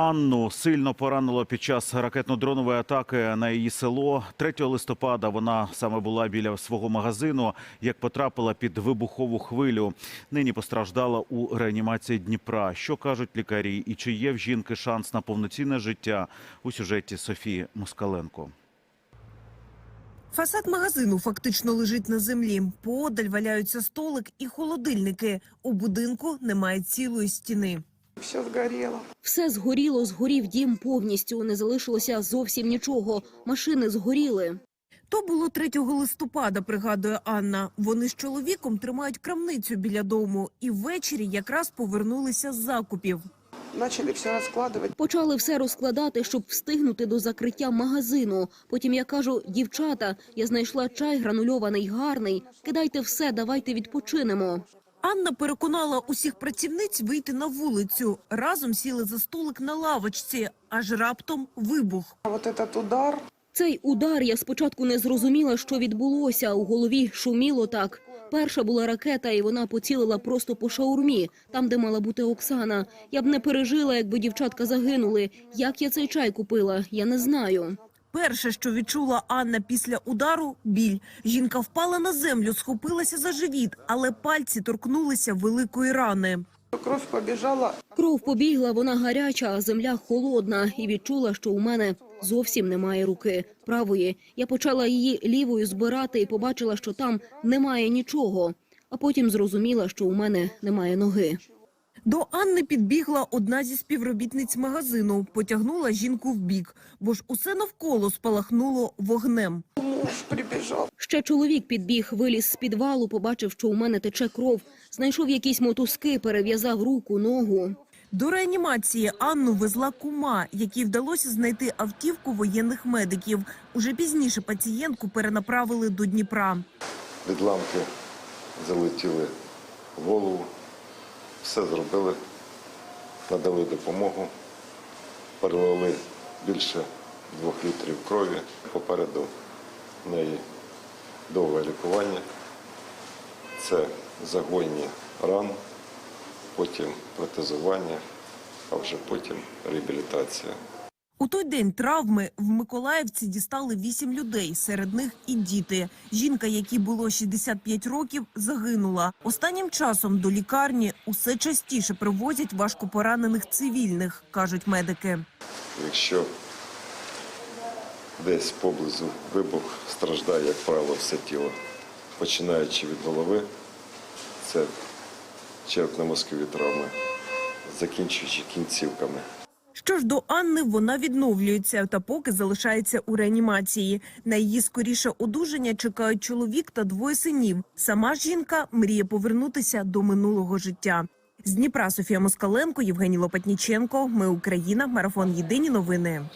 Анну сильно поранило під час ракетно-дронової атаки на її село. 3 листопада вона саме була біля свого магазину, як потрапила під вибухову хвилю. Нині постраждала у реанімації Дніпра. Що кажуть лікарі і чи є в жінки шанс на повноцінне життя у сюжеті Софії Москаленко. Фасад магазину фактично лежить на землі. Поодаль валяються столик і холодильники. У будинку немає цілої стіни. Все сгорело. Все згоріло, згорів дім повністю. Не залишилося зовсім нічого. Машини згоріли. То було 3 листопада, пригадує Анна. Вони з чоловіком тримають крамницю біля дому і ввечері якраз повернулися з закупів. Начали все раскладывать. Почали все розкладати, щоб встигнути до закриття магазину. Потім я кажу: дівчата, я знайшла чай гранульований, гарний. Кидайте все, давайте відпочинемо. Анна переконала усіх працівниць вийти на вулицю. Разом сіли за столик на лавочці, аж раптом вибух. А вот этот удар, Цей удар я спочатку не зрозуміла, що відбулося. У голові шуміло так. Перша була ракета, і вона поцілила просто по шаурмі, там, де мала бути Оксана. Я б не пережила, якби дівчатка загинули. Як я цей чай купила, я не знаю. Перше, що відчула Анна після удару – біль. Жінка впала на землю, схопилася за живіт, але пальці торкнулися великої рани. кровь побежала. Кров побігла, вона гаряча, а земля холодна, і відчула, що у мене зовсім немає руки правої. Я почала її лівою збирати і побачила, що там немає нічого. А потім зрозуміла, що у мене немає ноги. До Анни підбігла одна зі співробітниць магазину, потягнула жінку в бік, бо ж усе навколо спалахнуло вогнем. Муж прибежал. Ще чоловік підбіг, виліз з підвалу, побачив, що у мене тече кров. Знайшов якісь мотузки, перев'язав руку, ногу. До реанімації Анну везла кума, якій вдалося знайти автівку воєнних медиків. Уже пізніше пацієнтку перенаправили до Дніпра. Відламки залетіли в голову, все зробили, надали допомогу, перелили більше двох літрів крові. Попереду в неї довге лікування. Це загойні ран, потім протезування, а вже потім реабілітація. У той день травми в Миколаївці дістали вісім людей, серед них і діти. Жінка, якій було 65 років, загинула. Останнім часом до лікарні усе частіше привозять важкопоранених цивільних, кажуть медики. Якщо десь поблизу вибух страждає, як правило, все тіло, починаючи від голови, це черепно-мозкові травми, закінчуючи кінцівками. Що ж до Анни, вона відновлюється та поки залишається у реанімації. На її скоріше одужання чекають чоловік та двоє синів. Сама жінка мріє повернутися до минулого життя. З Дніпра Софія Москаленко, Євгеній Лопатніченко. Ми Україна. Марафон Єдині новини.